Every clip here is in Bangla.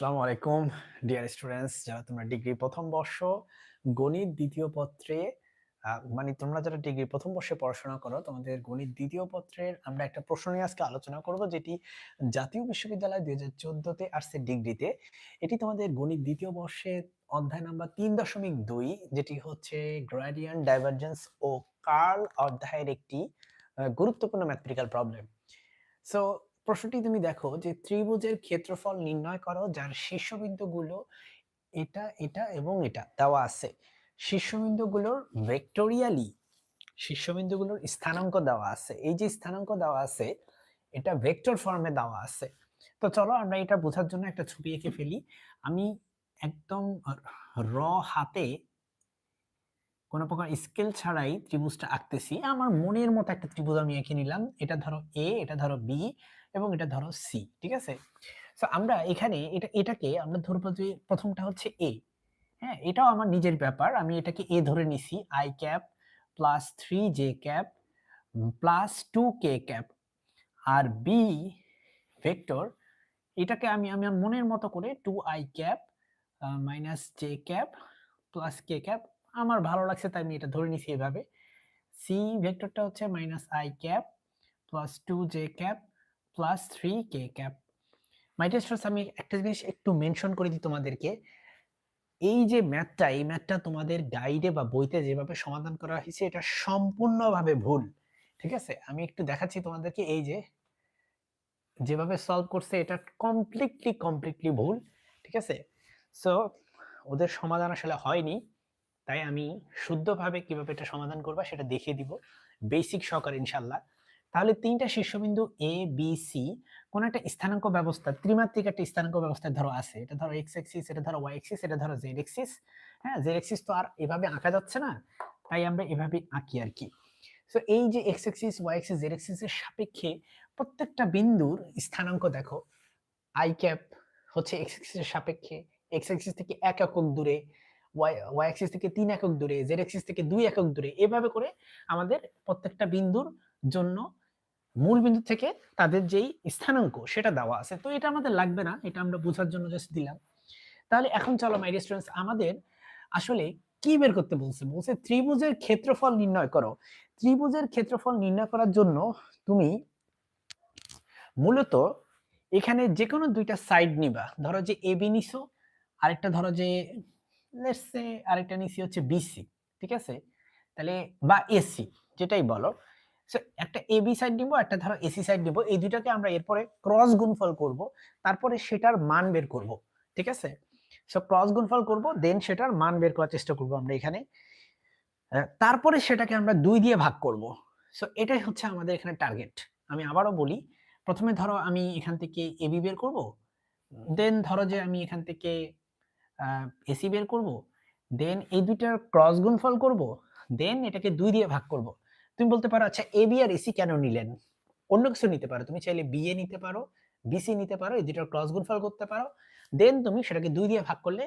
আসসালামু আলাইকুম, ডিয়ার স্টুডেন্টস, যারা তোমরা ডিগ্রি প্রথম বর্ষ, গণিত দ্বিতীয় পত্রে মানে তোমরা যারা ডিগ্রি প্রথম বর্ষে পড়াশোনা করো, তোমাদের গণিত দ্বিতীয় পত্রের আমরা একটা প্রশ্ন নিয়ে আজকে আলোচনা করব, যেটি জাতীয় বিশ্ববিদ্যালয় দুই হাজার চোদ্দতে আসছে ডিগ্রিতে। এটি তোমাদের গণিত দ্বিতীয় বর্ষে অধ্যায় নাম্বার তিন দশমিক দুই, যেটি হচ্ছে গ্রাডিয়ান ডাইভারজেন্স ও কার্ল অধ্যায়ের একটি গুরুত্বপূর্ণ ম্যাথমেটিক্যাল প্রবলেম সো প্রশ্নটি তুমি দেখো যে ত্রিভুজের ক্ষেত্রফল নির্ণয় করো যার শীর্ষবিন্দুগুলো এটা এটা এবং এটা দেওয়া আছে। শীর্ষবিন্দুগুলোর ভেক্টোরিয়ালি শীর্ষবিন্দুগুলোর স্থানাঙ্ক দেওয়া আছে। এই যে স্থানাঙ্ক দেওয়া আছে, এটা ভেক্টর ফর্মে দেওয়া আছে। তো চলো আমরা এটা বোঝার জন্য একটা ছবি এঁকে ফেলি। আমি একদম র হাতে কোনো প্রকার স্কেল ছাড়াই ত্রিভুজটা আঁকতেছি। আমার মনের মতো একটা ত্রিভুজ আমি এঁকে নিলাম। এটা ধরো এ এটা ধরো বি এবং এটা ধরো সি ঠিক আছে? তো আমরা এখানে এটা, এটাকে আমরা ধরবো যে প্রথমটা হচ্ছে এ হ্যাঁ? এটাও আমার নিজের ব্যাপার। আমি এটাকে এ ধরে নিছি I cap plus three J cap plus two K cap R B vector এটাকে আমি আমার মনের মতো করে two I cap minus J cap plus K cap আমার ভালো লাগছে তাই আমি এটা ধরে নিছি এভাবে। সি ভেক্টরটা হচ্ছে minus I cap plus two J cap plus three K cap my testers আমি একটা জিনিস একটু মেনশন করে দিই তোমাদেরকে। এই যে ম্যাথটা এই ম্যাথটা তোমাদের গাইডে বা বইতে যেভাবে সমাধান করা হয়েছে, এটা সম্পূর্ণভাবে ভুল। ঠিক আছে? আমি একটু দেখাচ্ছি তোমাদেরকে এই যে, যেভাবে সলভ করছে, এটা কমপ্লিটলি কমপ্লিটলি ভুল। ঠিক আছে? সো ওদের সমাধান আসলে হয়নি। তাই আমি শুদ্ধভাবে কীভাবে এটা সমাধান করবা সেটা দেখিয়ে দিব। বেসিক সহকারে ইনশাল্লাহ তাহলে তিনটা শীর্ষবিন্দু এ বি সি কোন একটা স্থানাঙ্ক ব্যবস্থা, ত্রিমাত্রিক একটা স্থানাঙ্ক ব্যবস্থা ধরো আছে। এটা ধরো এক্স এক্সিস এটা ধরো ওয়াই এক্সিস এটা ধরো জেড এক্সিস হ্যাঁ জেড এক্সিস তো আর এভাবে আঁকা যাচ্ছে না, তাই আমরা এভাবে আঁকি আর কি। সো এই যে X axis Y axis Z axis এর সাপেক্ষে প্রত্যেকটা বিন্দুর স্থানাঙ্ক দেখো আই ক্যাপ হচ্ছে এক্স এক্সিসের সাপেক্ষে এক্স এক্সিস থেকে এক একক দূরে ওয়াই ওয়াই অ্যাক্সিস থেকে তিন একক দূরে জেড অ্যাক্সিস থেকে দুই একক দূরে, এভাবে করে আমাদের প্রত্যেকটা বিন্দুর জন্য মূল বিন্দু থেকে তাদের যেই স্থানাঙ্ক সেটা দেওয়া আছে। তো এটা আমাদের লাগবে না, এটা আমরা বোঝার জন্য জাস্ট দিলাম। তাহলে এখন চলো মাই স্টুডেন্টস আমাদের আসলে কি বের করতে বলছে? বলছে ত্রিভুজের ক্ষেত্রফল নির্ণয় করো। ত্রিভুজের ক্ষেত্রফল নির্ণয় করার জন্য তুমি মূলত এখানে যে কোনো দুইটা সাইড নিবা। ধরো যে এ বি নিছো, আরেকটা ধরো যে লেটস আরেকটা নিছি হচ্ছে বিসি ঠিক আছে? তাহলে বা এসি যেটাই বলো। সো একটা এবি সাইড নিব, একটা ধরো এসি সাইড নিব। এই দুটাকে আমরা এরপরে ক্রস গুণফল করব। তারপরে সেটার মান বের করব। ঠিক আছে? সো ক্রস গুণফল করব দেন সেটার মান বের করার চেষ্টা করব আমরা এখানে। তারপরে সেটাকে আমরা দুই দিয়ে ভাগ করব। সো এটাই হচ্ছে আমাদের এখানে টার্গেট আমি আবারও বলি, প্রথমে ধরো আমি এখান থেকে এবি বের করব। দেন ধরো যে আমি এখান থেকে এসি বের করব। দেন এই দুইটার ক্রস গুণফল করব। দেন এটাকে দুই দিয়ে ভাগ করব। তুমি বলতে পারো আচ্ছা এ বি আর এসি কেন নিলেন? অন্য কিছু নিতে পারো। তুমি চাইলে বিএ নিতে পারো বিসি নিতে পারো, এই দুইটার ক্রস গুণফল করতে পারো। দেন তুমি সেটাকে দুই দিয়ে ভাগ করলে,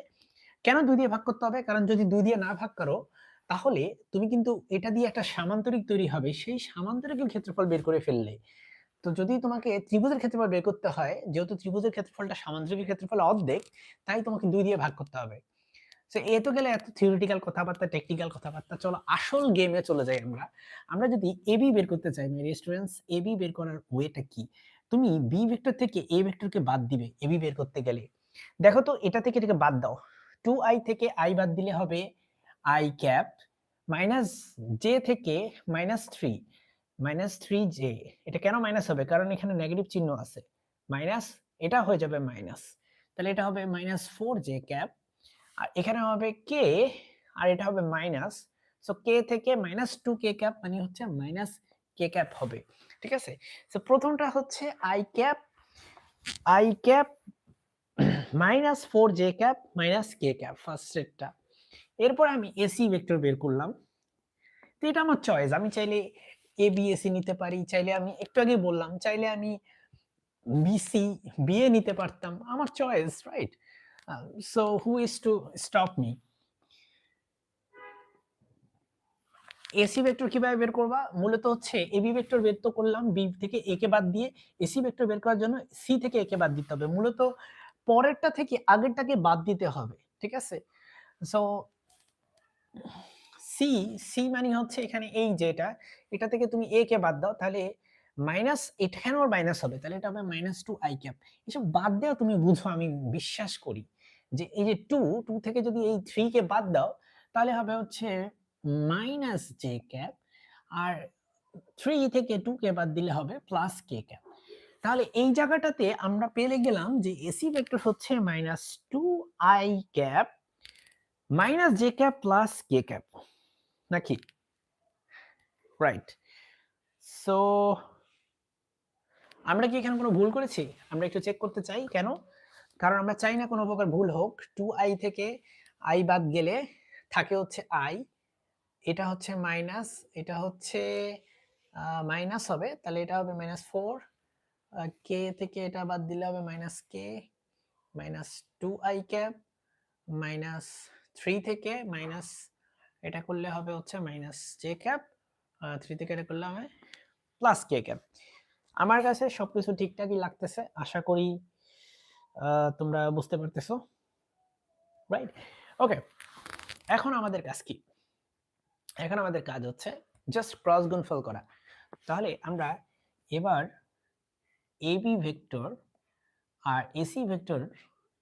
কেন দুই দিয়ে ভাগ করতে হবে? কারণ যদি দুই দিয়ে না ভাগ করো, তাহলে তুমি কিন্তু এটা দিয়ে একটা সামান্তরিক তৈরি হবে। সেই সামান্তরিকের ক্ষেত্রফল বের করে ফেললে। তো যদি তোমাকে ত্রিভুজের ক্ষেত্রফল বের করতে হয়, যেহেতু ত্রিভুজের ক্ষেত্রফলটা সামান্তরিকের ক্ষেত্রফল অর্ধেক, তাই তোমাকে দুই দিয়ে ভাগ করতে হবে। সো এ তো গেলে এত থিওরিটিক্যাল কথাবার্তা টেকনিক্যাল কথাবার্তা, চলো আসল গেমে চলে যাই আমরা। আমরা যদি এবি বের করতে চাই মেরি স্টুডেন্টস এবি বের করার ওয়েটা কি? তুমি বি ভেক্টর থেকে এ ভেক্টরকে বাদ দিবে এবি বের করতে গেলে। দেখো তো, এটা থেকে এটাকে বাদ দাও। টু আই থেকে আই বাদ দিলে হবে আই ক্যাপ মাইনাস জে থেকে minus three minus three J এটা কেন মাইনাস হবে? কারণ এখানে নেগেটিভ চিহ্ন আছে। মাইনাস এটা হয়ে যাবে মাইনাস তাহলে এটা হবে মাইনাস ফোর জে ক্যাপ আর এখানে হবে কে আর এটা হবে মাইনাস সো কে থেকে মাইনাস টু কে ক্যাপ মানে হচ্ছে মাইনাস কে ক্যাপ হবে, ঠিক আছে? সো প্রথমটা হচ্ছে I cap I cap minus four J cap minus K cap first সেটটা এরপর আমি এসি ভেক্টর বের করলাম। তো এটা আমার চয়েস আমি চাইলে এ বি বিএসি নিতে পারি, চাইলে আমি একটু আগে বললাম, চাইলে আমি বিসি বিএ নিতে পারতাম, আমার choice right so who is to stop me AC vector কীভাবে বের করবা? মূলত হচ্ছে এবি ভেক্টর বের তো করলাম বি থেকে এ কে বাদ দিয়ে এসি ভেক্টর বের করার জন্য সি থেকে এ কে বাদ দিতে হবে। মূলত পরেরটা থেকে আগেরটাকে বাদ দিতে হবে, ঠিক আছে? সো সি সি মানে হচ্ছে এখানে এই যেটা এটা থেকে তুমি এ কে বাদ দাও, তাহলে মাইনাস এখানেও মাইনাস হবে, তাহলে এটা হবে মাইনাস টু আই ক্যাপ। এসব বাদ দেওয়া তুমি বুঝো, আমি বিশ্বাস করি। যে এই যে টু টু থেকে যদি এই থ্রি কে বাদ দাও, তাহলে হবে হচ্ছে মাইনাস জে ক্যাপ আর থ্রি থেকে টু কে বাদ দিলে হবে প্লাস কে ক্যাপ তাহলে এই জায়গাটাতে আমরা পেলে গেলাম যে এসি ভেক্টর হচ্ছে minus two I cap minus J cap plus K cap নাকি? রাইট সো আমরা কি এখানে কোনো ভুল করেছি? আমরা একটু চেক করতে চাই, কেন? কারণ আমরা চাই না কোনো প্রকার ভুল হোক। টু আই থেকে আই বাদ গেলে থাকে হচ্ছে আই এটা হচ্ছে মাইনাস এটা হচ্ছে মাইনাস হবে। তাহলে এটা হবে মাইনাস ফোর কে থেকে এটা বাদ দিলে হবে minus K minus two I cap minus three থেকে মাইনাস এটা করলে হবে হচ্ছে মাইনাস জে ক্যাপ থ্রি থেকে এটা করলে হবে প্লাস কে ক্যাপ আমার কাছে সবকিছু ঠিকঠাকই লাগতেছে। আশা করি তোমরা বুঝতে পারতেছো? রাইট ওকে এখন আমাদের কাজ কি? এখন আমাদের কাজ হচ্ছে জাস্ট ক্রস গুণফল করা। তাহলে আমরা এবার এবি ভেক্টর আর এসি ভেক্টর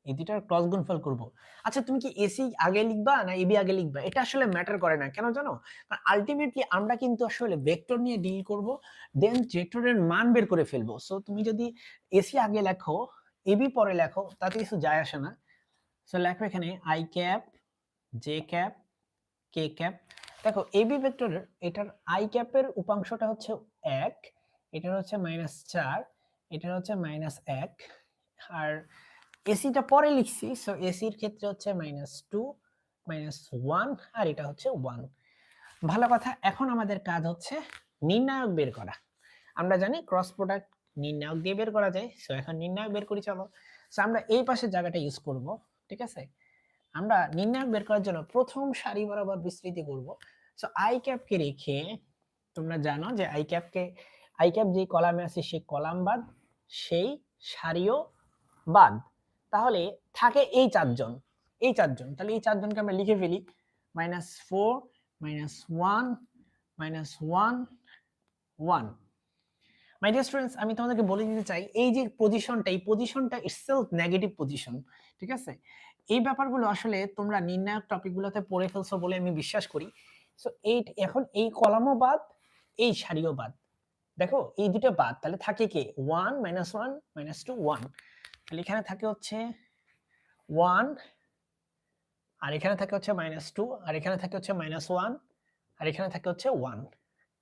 এই দুটার ক্রস গুণফল করব। আচ্ছা তুমি কি এসি আগে লিখবা না এবি আগে লিখবা? এটা আসলে ম্যাটার করে না, কেন জানো? কারণ আলটিমেটলি আমরা কিন্তু আসলে ভেক্টর নিয়ে ডিল করব দেন ভেক্টরের মান বের করে ফেলব। সো তুমি যদি এসি আগে লেখো এবি পরে লেখো, তাতে কিছু যায় আসে না। সো লেখো এখানে I cap J cap K cap দেখো এবি ভেক্টর এটার আই ক্যাপের উপাংশটা হচ্ছে এক, এটার হচ্ছে মাইনাস চার, এটার হচ্ছে মাইনাস এক। আর এসিটা পরে লিখছি সো এসির ক্ষেত্রে হচ্ছে মাইনাস টু মাইনাস ওয়ান আর এটা হচ্ছে ওয়ান ভালো কথা, এখন আমাদের কাজ হচ্ছে নির্ণায়ক বের করা। আমরা জানি ক্রস প্রোডাক্ট নির্ণায়ক দিয়ে বের করা যায়। সো এখন নির্ণায়ক বের করি, চলো। সো আমরা এই পাশের জায়গাটা ইউজ করব, ঠিক আছে? আমরা নির্ণায়ক বের করার জন্য প্রথম সারি বরাবর বিস্তৃতি করব। সো আই ক্যাপকে রেখে তোমরা জানো যে আই ক্যাপকে আই ক্যাপ যে কলামে আছে সেই কলাম বাদ, সেই সারিও বাদ। তাহলে থাকে এই চারজন এই চারজন। তাহলে এই চারজনকে আমরা লিখে ফেলি। Minus four minus one minus one one my dear students আমি তোমাদেরকে বলে দিতে চাই, এই যে পজিশনটা এই পজিশনটা ইটসেলফ নেগেটিভ পজিশন ঠিক আছে? এই ব্যাপারগুলো আসলে তোমরা নির্ণায়ক টপিকগুলোতে পড়ে ফেলছো বলে আমি বিশ্বাস করি। সো এই এখন এই কলামও বাদ, এই সারিও বাদ। দেখো, এই দুটো বাদ, তাহলে থাকে কি? One minus one minus two one তাহলে এখানে থাকে হচ্ছে ওয়ান আর এখানে থাকে হচ্ছে মাইনাস টু আর এখানে থাকে হচ্ছে মাইনাস ওয়ান আর এখানে থাকে হচ্ছে ওয়ান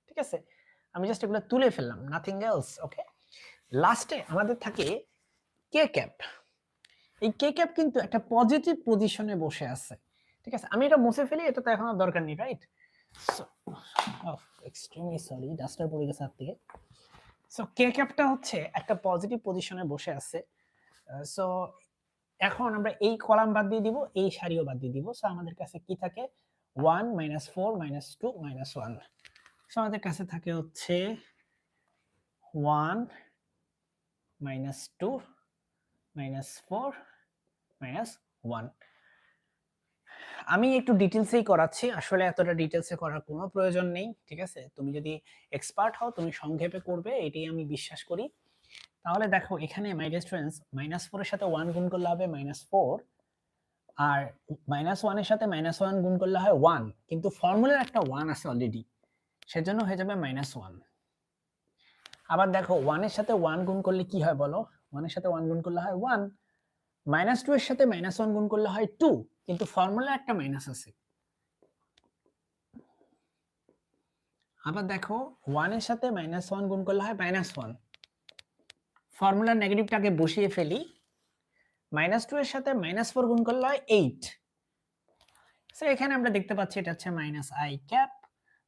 ঠিক আছে? আমি জাস্ট এগুলো তুলে ফেললাম নাথিং এলস ওকে লাস্টে আমাদের থাকে কে ক্যাপ এই কে ক্যাপ কিন্তু একটা পজিটিভ পজিশনে বসে আছে, ঠিক আছে? আমি এটা মুছে ফেলি এটা তো এখন দরকার নেই রাইট এক্সট্রিমলি সরি ডাস্টার পড়ে গেছে হাত থেকে। সো কে ক্যাপটা হচ্ছে একটা পজিটিভ পজিশনে বসে আছে। সো এখন আমরা এই কলাম বাদ দিয়ে দিব, এই সারিও বাদ দিয়ে দিব। সো আমাদের কাছে কি থাকে? One minus four minus two minus one আমাদের কাছে থাকে হচ্ছে one minus two minus four minus one আমি একটু ডিটেলসেই করাচ্ছি, আসলে এতটা ডিটেলসে করার কোনো প্রয়োজন নেই, ঠিক আছে? তুমি যদি এক্সপার্ট হও, তুমি সংক্ষেপে করবে, এটাই আমি বিশ্বাস করি। তাহলে দেখো, এখানে মাইনাস স্টুডেন্টস মাইনাস ফোরের সাথে ওয়ান গুণ করলে হবে মাইনাস ফোর আর মাইনাস ওয়ানের সাথে মাইনাস ওয়ান গুণ করলে হয় ওয়ান কিন্তু ফর্মুলার একটা ওয়ান আছে অলরেডি সেজন্য হয়ে যাবে মাইনাস ওয়ান আবার দেখো ওয়ানের সাথে ওয়ান গুণ করলে কি হয় বলো? ওয়ানের সাথে ওয়ান গুণ করলে হয় ওয়ান মাইনাস টু এর সাথে মাইনাস ওয়ান গুণ করলে হয় টু কিন্তু ফর্মুলা একটা মাইনাস আছে। আবার দেখো ওয়ানের সাথে মাইনাস ওয়ান গুণ করলে হয় মাইনাস ওয়ান ফর্মুলার নেগেটিভটাকে বসিয়ে ফেলি। মাইনাস টু এর সাথে মাইনাস ফোর গুণ করলে হয় এইট সো এখানে আমরা দেখতে পাচ্ছি এটা হচ্ছে minus I cap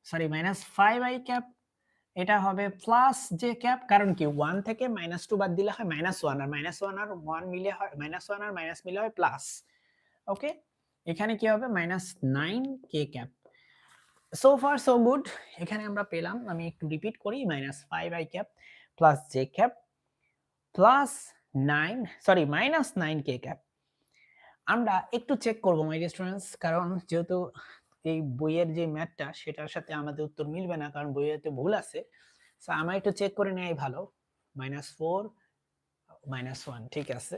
sorry minus five I cap এটা হবে প্লাস যে ক্যাপ কারণ কি? ওয়ান থেকে মাইনাস টু বাদ দিলে হয় মাইনাস ওয়ান আর মাইনাস ওয়ান আর ওয়ান মিলে হয় মাইনাস ওয়ান আর মাইনাস মিলে হয় প্লাস ওকে এখানে কি হবে? Minus nine K cap so far so good এখানে আমরা পেলাম, আমি একটু রিপিট করি minus five I cap plus J cap plus nine sorry minus nine K cap আমরা একটু চেক করব মাই স্টুডেন্টস কারণ যেহেতু এই বইয়ের যে ম্যাথটা, সেটার সাথে আমাদের উত্তর মিলবে না, কারণ বইয়েতে ভুল আছে। সো আমার একটু চেক করে নেওয়াই ভালো। মাইনাস ফোর মাইনাস ওয়ান ঠিক আছে।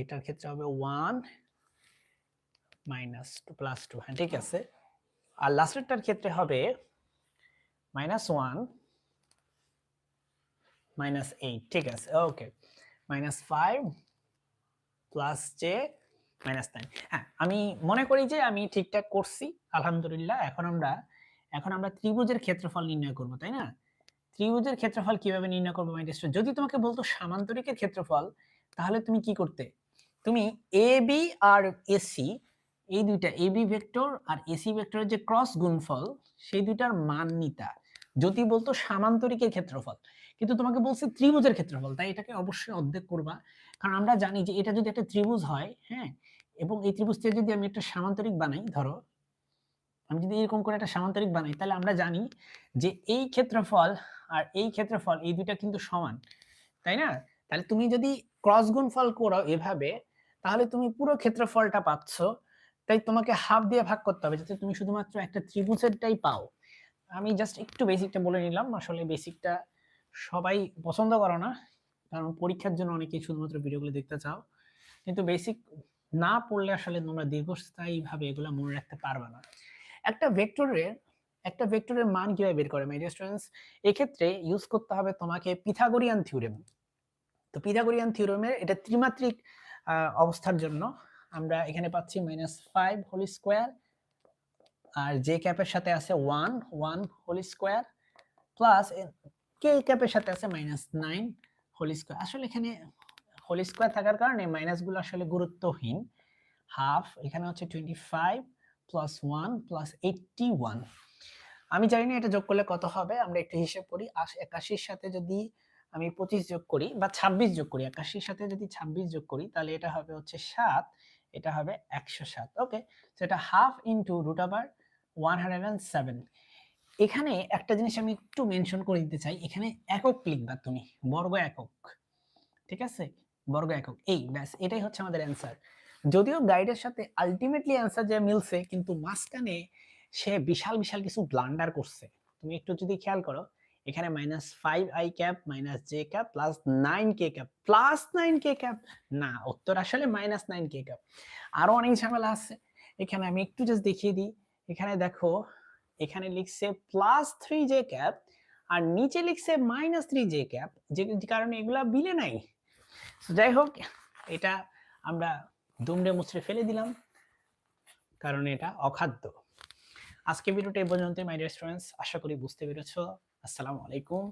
এটার ক্ষেত্রে হবে one minus two plus two হ্যাঁ ঠিক আছে। আর লাস্টেরটার ক্ষেত্রে হবে মাইনাস ওয়ান মাইনাস এইট ঠিক আছে okay minus five plus J minus nine হ্যাঁ আমি মনে করি যে আমি ঠিকঠাক করছি, আলহামদুলিল্লাহ। এখন আমরা এখন আমরা ত্রিভুজের ক্ষেত্রফল নির্ণয় করব, তাই না? ত্রিভুজের ক্ষেত্রফল কীভাবে নির্ণয় করব মাই যদি তোমাকে বলতো সামান্তরিকের ক্ষেত্রফল, তাহলে তুমি কি করতে? তুমি এ বি আর এসি এই দুইটা এ বি ভেক্টর আর এসি ভেক্টরের যে ক্রস গুণফল, সেই দুইটার মান নিতা। যদি বলতো সামান্তরিকের ক্ষেত্রফল, কিন্তু তোমাকে বলছে ত্রিভুজের ক্ষেত্রফল, তাই এটাকে অবশ্যই অর্ধেক করবা। কারণ আমরা জানি যে এটা যদি একটা ত্রিভুজ হয় হ্যাঁ এবং এই ত্রিভুজ থেকে যদি আমি একটা সামান্তরিক বানাই, ধরো, আমি যদি এরকম করে একটা সামান্তরিক বানাই, তাহলে আমরা জানি যে এই ক্ষেত্রফল আর এই ক্ষেত্রফল, এই দুইটা কিন্তু সমান, তাই না? তাহলে তুমি যদি ক্রস গুণফল করো এভাবে, তাহলে তুমি পুরো ক্ষেত্রফলটা পাচ্ছ। তাই তোমাকে হাফ দিয়ে ভাগ করতে হবে, যাতে তুমি শুধুমাত্র একটা ত্রিভুজেরটাই পাও। আমি জাস্ট একটু বেসিকটা বলে নিলাম, আসলে বেসিকটা সবাই পছন্দ করো না, কারণ পরীক্ষার জন্য অনেকেই শুধুমাত্র ভিডিওগুলো দেখতে চাও। কিন্তু বেসিক না পড়লে আসলে তোমরা দীর্ঘস্থায়ী ভাবে এগুলো মনে রাখতে পারবে না। একটা ভেক্টরের একটা ভেক্টরের মান কীভাবে বের করে মাই স্টুডেন্টস এক্ষেত্রে ইউজ করতে হবে তোমাকে পিথাগোরিয়ান থিওরেম তো পিথাগোরিয়ান থিওরেমের এটা ত্রিমাত্রিক অবস্থার জন্য আমরা এখানে পাচ্ছি মাইনাস ফাইভ হোল স্কোয়ার আর যে ক্যাপের সাথে আছে one one whole square plus K ক্যাপের সাথে আছে মাইনাস নাইন হোল স্কোয়ার আসলে এখানে হোল স্কোয়ার থাকার কারণে মাইনাসগুলো আসলে গুরুত্বহীন। হাফ এখানে হচ্ছে twenty five plus one plus eighty one আমি জানি না এটা যোগ করলে কত হবে, আমরা একটু হিসেব করি। একাশির সাথে যদি আমি পঁচিশ যোগ করি বা ছাব্বিশ যোগ করি, একাশির সাথে যদি ছাব্বিশ যোগ করি, তাহলে এটা হবে হচ্ছে সাত, এটা হবে একশো সাত। ওকে সেটা হাফ ইন্টু রুট আবার ওয়ান হান্ড্রেড অ্যান্ড সেভেন এখানে একটা জিনিস আমি একটু মেনশন করে দিতে চাই, এখানে একক লিখবা তুমি, বর্গ একক। ঠিক আছে? বর্গ একক, এই, ব্যাস, এটাই হচ্ছে আমাদের অ্যান্সার যদিও গাইডের সাথে আলটিমেটলি অ্যান্সার যে মিলছে, কিন্তু মাঝখানে সে বিশাল বিশাল কিছু ব্লান্ডার করছে। তুমি একটু যদি খেয়াল করো, এখানে minus five I cap minus J cap plus nine K cap plus nine K cap না, উত্তর আসলে মাইনাস নাইন কে ক্যাপ আরও অনেক ঝামেলা আছে। এখানে আমি একটু জাস্ট দেখিয়ে দিই। এখানে দেখো, এখানে লিখছে প্লাস থ্রি জে ক্যাপ আর নিচে লিখছে মাইনাস থ্রি জে ক্যাপ যে কারণে এগুলা বিলে নাই। যাই হোক, এটা আমরা দুমড়ে মুচড়ে ফেলে দিলাম, কারণ এটা অখাদ্য। আজকে ভিডিওটা এই পর্যন্ত মাই ডিয়ার স্টুডেন্টস আশা করি বুঝতে পেরেছ। আসসালামু আলাইকুম।